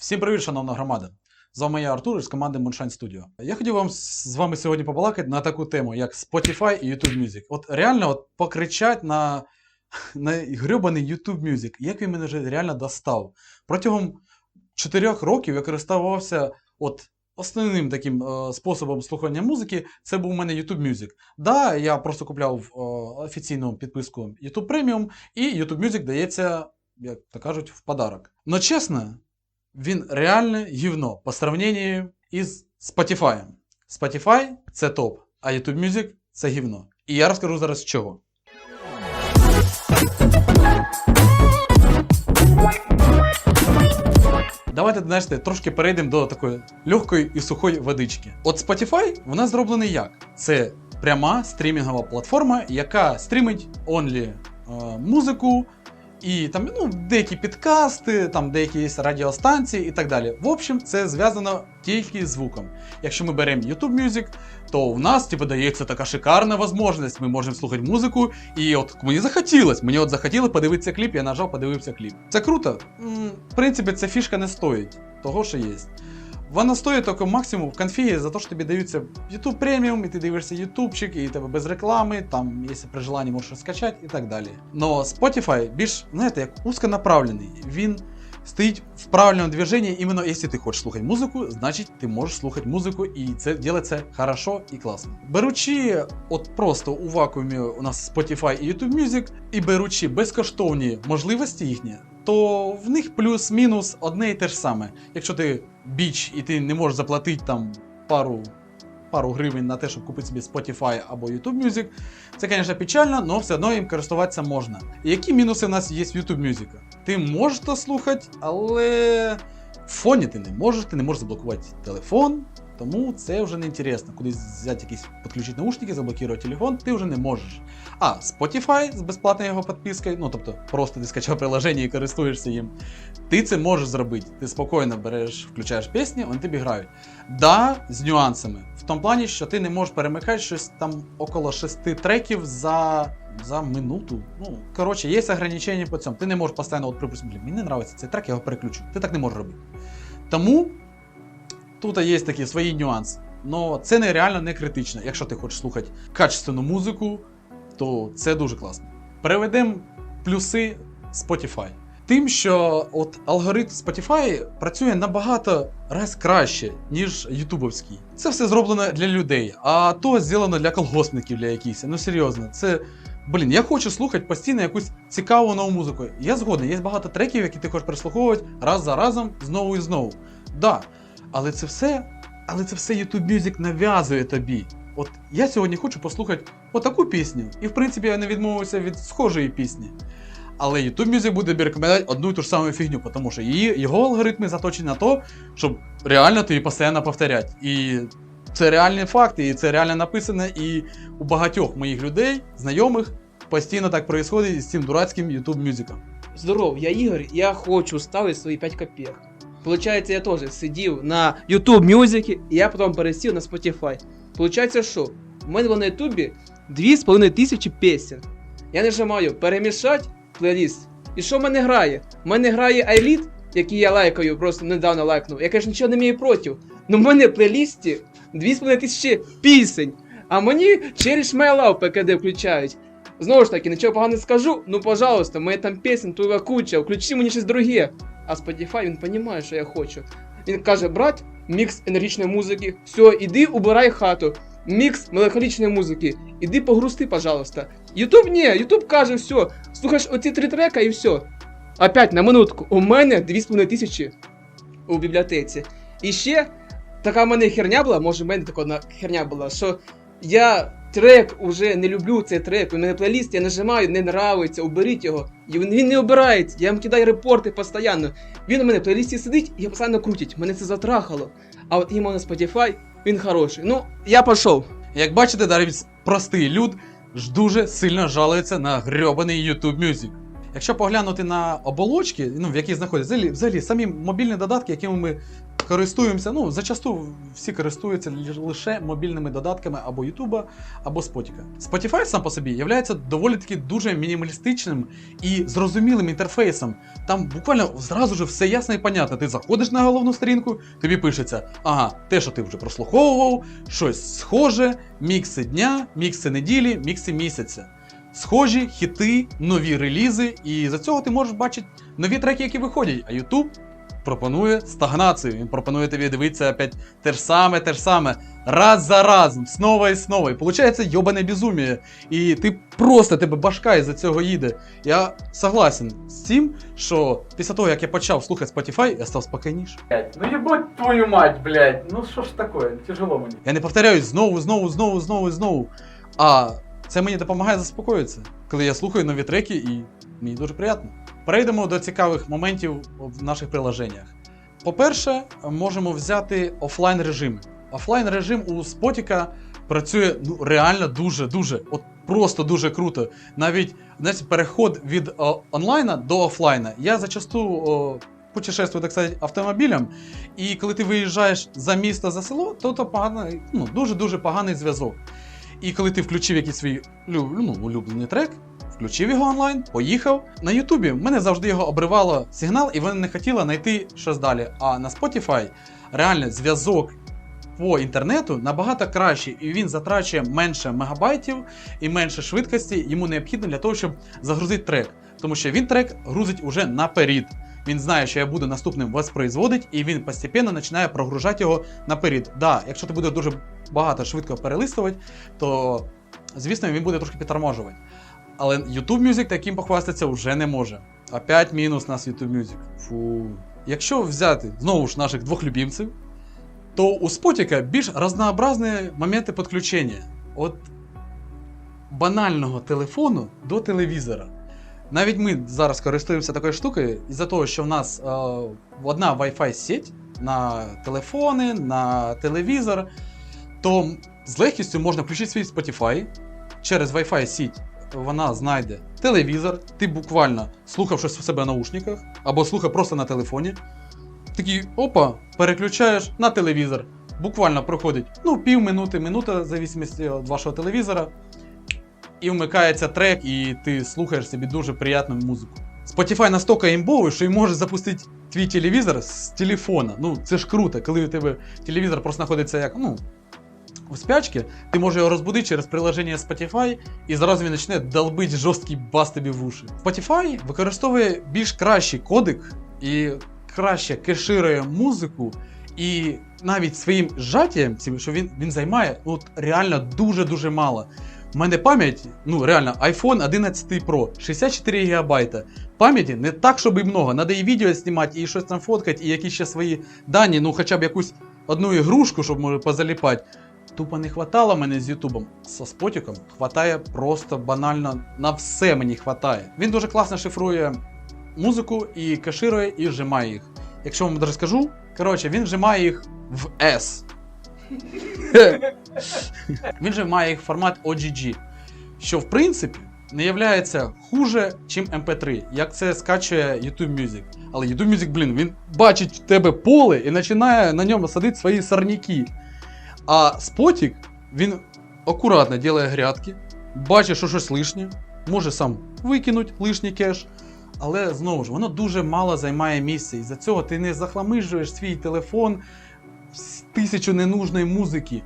Всім привіт, шановна громада! З вами я Артур із команди Moonshine Studio. Я хотів вам з вами сьогодні побалакати на таку тему, як Spotify і YouTube Music. От реально от покричать на, на грьобаний YouTube Music. Як він мене вже реально достав. Протягом 4 років я користувався от основним таким е, способом слухання музики. Це був у мене YouTube Music. Да, я просто купляв е, офіційну підписку YouTube Premium, і YouTube Music дається, як то кажуть, в подарок. Но чесно, він реальне гівно по сравнению із Spotify. Spotify це топ, а YouTube Music це гівно. І я розкажу зараз чого. Давайте знаєте, трошки перейдемо до такої легкої і сухої водички. От Spotify вона зроблений як? Це пряма стрімінгова платформа, яка стрімить онлі е, музику, і там ну, деякі підкасти, там деякі радіостанції і так далі. В общем, це зв'язано тільки з звуком. Якщо ми беремо YouTube Music, то в нас типу, дається така шикарна можливість. Ми можемо слухати музику, і от мені захотілось. Мені от захотіли подивитися кліп, я нажав, подивився кліп. Це круто. В принципі, ця фішка не стоїть того, що є. Вона стоїть тільки максимум в конфігі за те, що тобі даються YouTube преміум, і ти дивишся ютубчик, і тебе без реклами, там, якщо при желанні можеш скачати і так далі. Но Spotify більш, знаєте, як узконаправлений. Він стоїть в правильному движенні, іменно якщо ти хочеш слухати музику, значить ти можеш слухати музику, і це робиться хорошо і класно. Беручи от просто у вакуумі у нас Spotify і YouTube Music, і беручи безкоштовні можливості їхні, то в них плюс-мінус одне і те ж саме. Якщо ти біч і ти не можеш заплатити там пару. Пару гривень на те, щоб купити собі Spotify або YouTube Music. Це, звісно, печально, але все одно їм користуватися можна. І які мінуси в нас є в YouTube Music? Ти можеш слухати, але в фоні ти не можеш, ти не можеш заблокувати телефон, тому це вже не інтересно. Кудись взяти якісь підключити наушники, заблокувати телефон, ти вже не можеш. А Spotify з безплатною його підпискою, ну тобто просто ти скачав приложення і користуєшся їм, ти це можеш зробити. Ти спокійно береш, включаєш пісні, вони тобі грають. Да, з нюансами. В тому плані, що ти не можеш перемикати щось там около шести треків за. За минуту. Ну, коротше, є ограничення по цьому. Ти не можеш постійно, от припустимо, мені не подобається цей трек, я його переключу. Ти так не можеш робити. Тому тут є такі свої нюанси. Но це нереально не критично. Якщо ти хочеш слухати качественну музику, то це дуже класно. Переведемо плюси Spotify. Тим, що от алгоритм Spotify працює набагато раз краще, ніж ютубовський. Це все зроблено для людей, а то зроблено для колгоспників, для якихось. Ну серйозно, це. Блін, я хочу слухати постійно якусь цікаву нову музику. Я згоден, є багато треків, які ти хочеш переслуховувати раз за разом, знову і знову. Да. Але це все, але це все YouTube Music нав'язує тобі. От я сьогодні хочу послухати отаку пісню, і в принципі я не відмовився від схожої пісні. Але YouTube Music буде рекомендувати одну і ту ж саму фігню, тому що її, його алгоритми заточені на то, щоб реально тобі постійно повторяти. І це реальні факти, і це реально написано, і у багатьох моїх людей, знайомих, постійно так відбувається з цим дурацьким YouTube Music. Здоров, я Ігор, я хочу ставити свої 5 копійок. Получається, я теж сидів на YouTube Music, і я потім пересів на Spotify. Получається, що? У мене на YouTube 2,5 тисячі пісень. Я нажимаю перемішати плейліст. І що в мене грає? У мене грає iLead, який я лайкаю, просто недавно лайкнув. Я, конечно, нічого не маю проти. Но в мене в плейлісті 2,5 тисячі пісень. А мені через My ПКД включають. Знову ж таки, нічого поганого не скажу, ну пожалуйста, мене там пісень твоя куча, включи мені щось друге. А Spotify він розуміє, що я хочу. Він каже, брат, мікс енергічної музики, все, іди убирай хату. Мікс меланхолічної музики, іди погрусти, пожалуйста. Ютуб ні, Ютуб каже, все, слухаєш оці три трека і все. Опять на минутку, у мене 2,5 тисячі у бібліотеці. І ще така в мене херня була, може в мене така херня була, що я трек уже не люблю цей трек. У мене плейліст, я нажимаю, не нравиться, уберіть його. І він, він не обирається. Я вам кидаю репорти постійно. Він у мене в плейлісті сидить і постійно крутить. Мене це затрахало. А от іменно Spotify, він хороший. Ну, я пішов. Як бачите, навіть простий люд ж дуже сильно жалується на грьобаний YouTube Music. Якщо поглянути на оболочки, ну, в яких знаходяться взагалі, взагалі самі мобільні додатки, якими ми користуємося, ну, зачасту всі користуються лише мобільними додатками або Ютуба, або Spotify. Spotify сам по собі є доволі таки дуже мінімалістичним і зрозумілим інтерфейсом. Там буквально зразу ж все ясно і понятно. Ти заходиш на головну сторінку, тобі пишеться: ага, те, що ти вже прослуховував, щось схоже, мікси дня, мікси неділі, мікси місяця. Схожі хіти, нові релізи, і за цього ти можеш бачити нові треки, які виходять. А YouTube пропонує стагнацію. Він пропонує тобі дивитися опять те ж саме, те ж саме, раз за разом, снова і снова. І виходить йобане безумие. І ти просто тебе башка із-за цього їде. Я согласен з тим, що після того, як я почав слухати Spotify, я став спокійніше. Ну ебать твою мать, блядь. Ну що ж такое, тяжело мені. Я не повторяюсь знову, знову, знову, знову знову. А це мені допомагає заспокоїтися, коли я слухаю нові треки і мені дуже приємно. Перейдемо до цікавих моментів в наших приложеннях. По-перше, можемо взяти офлайн режими. Офлайн режим у Спотіка працює ну, реально дуже-дуже, от просто дуже круто. Навіть знаєте, переход від о, онлайна до офлайна. Я зачасту о, путешествую, так сказати, автомобілем, і коли ти виїжджаєш за місто за село, то то поганий, ну, дуже-дуже поганий зв'язок. І коли ти включив якийсь свій ну, улюблений трек, включив його онлайн, поїхав. На Ютубі мене завжди його обривало сигнал, і вона не хотіла знайти щось далі. А на Spotify реально зв'язок по інтернету набагато кращий, і він затрачує менше мегабайтів і менше швидкості йому необхідно для того, щоб загрузити трек. Тому що він трек грузить уже наперед. Він знає, що я буду наступним воспроизводить, і він постепенно починає прогружати його наперед. Да, якщо ти будеш дуже багато швидко перелистувати, то звісно він буде трошки підторможувати. Але YouTube Music таким похвастатися вже не може. Опять мінус нас YouTube Music. Фу. Якщо взяти знову ж наших двох любімців, то у Спотіка більш разнообразні моменти підключення. От банального телефону до телевізора. Навіть ми зараз користуємося такою штукою, із-за того, що в нас е, одна Wi-Fi сеть на телефони, на телевізор, то з легкістю можна включити свій Spotify через Wi-Fi сеть. Вона знайде телевізор, ти буквально слухав щось у себе в наушниках, або слухав просто на телефоні. Такий опа, переключаєш на телевізор. Буквально проходить ну, пів минути, минута, в зависимості від вашого телевізора. І вмикається трек, і ти слухаєш собі дуже приємну музику. Spotify настільки імбовий, що й може запустити твій телевізор з телефона. Ну, це ж круто, коли у тебе телевізор просто знаходиться як, ну, у спячці, ти можеш його розбудити через приложення Spotify, і зразу він почне долбити жорсткий бас тобі в уші. Spotify використовує більш кращий кодек і краще кеширує музику, і навіть своїм зжаттям, цим, що він, він займає от реально дуже-дуже мало. У мене пам'ять, ну реально, iPhone 11 Pro, 64 ГБ. Пам'яті не так, щоб і много. Надо і відео знімати, і щось там фоткати, і якісь ще свої дані, ну хоча б якусь одну ігрушку, щоб може позаліпати. Тупо не хватало мене з Ютубом. Со спотіком хватає просто банально на все мені хватає. Він дуже класно шифрує музику і кеширує, і вжимає їх. Якщо вам даже скажу, коротше, він вжимає їх в S. він же має їх формат OGG, що в принципі не є хуже, чим MP3, як це скачує YouTube Music. Але YouTube Music, блін, він бачить в тебе поле і починає на ньому садити свої сорняки. А Спотік, він акуратно робить грядки, бачить, що щось лишнє, може сам викинути лишній кеш. Але знову ж, воно дуже мало займає місця. І за цього ти не захламижуєш свій телефон з тисячу ненужної музики.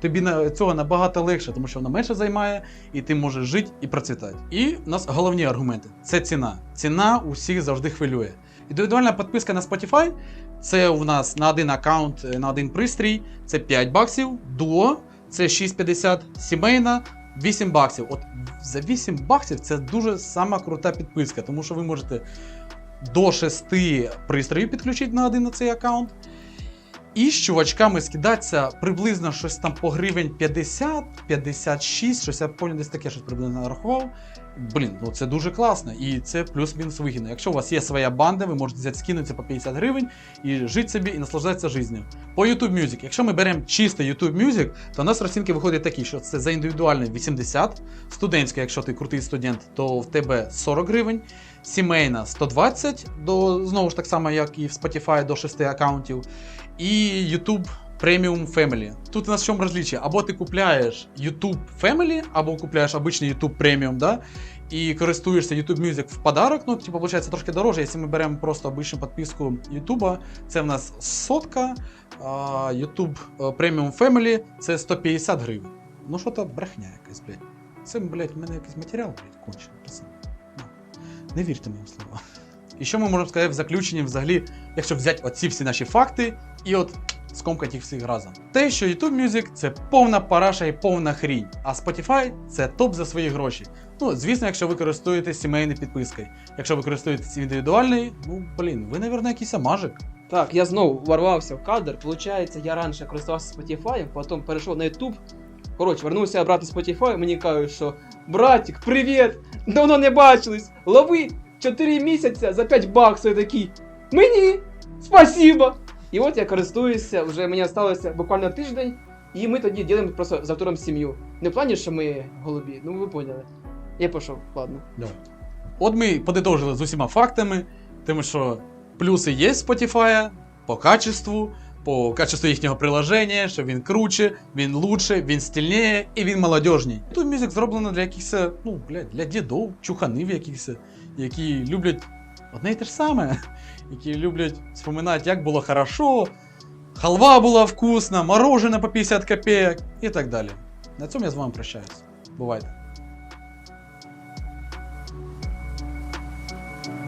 Тобі на цього набагато легше, тому що воно менше займає, і ти можеш жити і процвітати. І у нас головні аргументи це ціна. Ціна усіх завжди хвилює. Індивідуальна підписка на Spotify це у нас на один аккаунт, е, на один пристрій, це 5 баксів, дуо це 6,50, сімейна 8 баксів. От за 8 баксів це дуже сама крута підписка, тому що ви можете до 6 пристроїв підключити на один на цей аккаунт. І з чувачками скидатися приблизно щось там по гривень 50, 56, щось я пам'ятаю, десь таке щось приблизно нарахував. Блін, ну це дуже класно, і це плюс-мінус вигідно. Якщо у вас є своя банда, ви можете взяти скинутися по 50 гривень і жити собі і наслаждатися життю. По YouTube Music, якщо ми беремо чисто YouTube Music, то у нас розцінки виходять такі, що це за індивідуальний 80, студентська, якщо ти крутий студент, то в тебе 40 гривень, сімейна 120, до, знову ж так само, як і в Spotify, до 6 аккаунтів, і YouTube Premium Family. Тут у нас в чому розліччя? Або ти купляєш YouTube Family, або купляєш обичний YouTube Premium, да? і користуєшся YouTube Music в подарок. Ну, типу, виходить трошки дороже. Якщо ми беремо просто обичну підписку YouTube, це в нас сотка, а YouTube е, Premium Family це 150 гривень. Ну що то брехня якась, блядь. Це, блядь, в мене якийсь матеріал, блядь, кончений. Не вірте моїм словам. І що ми можемо сказати в заключенні, взагалі, якщо взяти оці всі наші факти і от скомкати їх всіх разом. Те, що YouTube Music це повна параша і повна хрінь, а Spotify це топ за свої гроші. Ну, звісно, якщо ви користуєтесь сімейною підпискою. Якщо ви користуєтесь індивідуальною, ну блін, ви, мабуть, якийсь амажик. Так, я знову ворвався в кадр. Получається, я раніше користувався Spotify, потім перейшов на YouTube. Коротше, вернувся обратно в Spotify, мені кажуть, що братик, привіт! Давно не бачились! Лови 4 місяця за 5 баксів такий. Мені! Спасибо! І от я користуюся, вже мені залишилося буквально тиждень, і ми тоді ділимо просто з Артуром сім'ю. Не в плані, що ми голубі, ну ви поняли. Я пішов, ладно. От ми подитожили з усіма фактами, тим, що плюси є Spotify по качеству, по качеству їхнього приложення, що він круче, він лучше, він стильніше і він молодіжній. Тут мюзик зроблено для якихось, ну, блядь, для дідов, чуханів якихось, які люблять одне і те ж саме, які люблять вспоминати, як було хорошо, халва була вкусна, морожене по 50 копійок і так далі. На цьому я з вами прощаюсь. Бувайте.